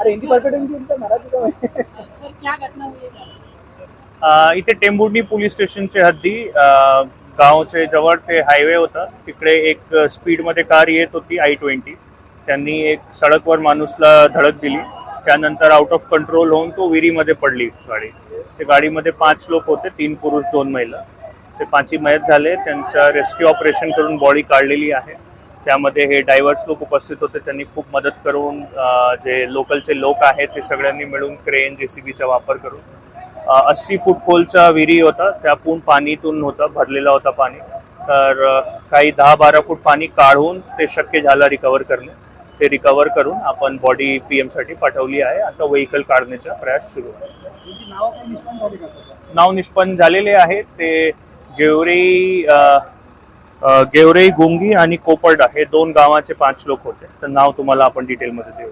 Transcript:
अरे हिंदी परफेक्ट मराठी का है सर क्या घटना हुई है? अ, इथे टेंभुर्णी पोलीस स्टेशनचे हद्दी गावचे जवळ ते हायवे होता. तिकडे एक स्पीडमध्ये कार येत होती आय ट्वेंटी त्यांनी एक सडकवर माणूसला धडक दिली. त्यानंतर आउट ऑफ कंट्रोल होऊन तो विहिरीमध्ये पडली गाडी. ते गाडीमध्ये पाच लोक होते तीन पुरुष दोन महिला. ते पाचही मयत झाले. त्यांच्या रेस्क्यू ऑपरेशन करून बॉडी काढलेली आहे. त्यामध्ये हे डायव्हर्स लोक उपस्थित होते. त्यांनी खूप मदत करून जे लोकलचे लोक आहेत ते सगळ्यांनी मिळून क्रेन जे सी बीचा वापर करून अस्सी फूट खोलचा विहिरी होता. त्यातून पाणीतून होता भरलेला होता पाणी. तर काही दहा बारा फूट पाणी काढून ते शक्य झालं रिकवर करणे. ते रिकवर करून आपण बॉडी पी साठी पाठवली आहे. आता व्हेकल काढण्याचा प्रयास सुरू आहे. नाव निष्पन्न झालेले आहे. ते गेवरी गेवरेई गुंगी आणि कोपर्डा हे दोन गावाचे पाच लोक होते. तर नाव तुम्हाला आपण डिटेलमध्ये देऊ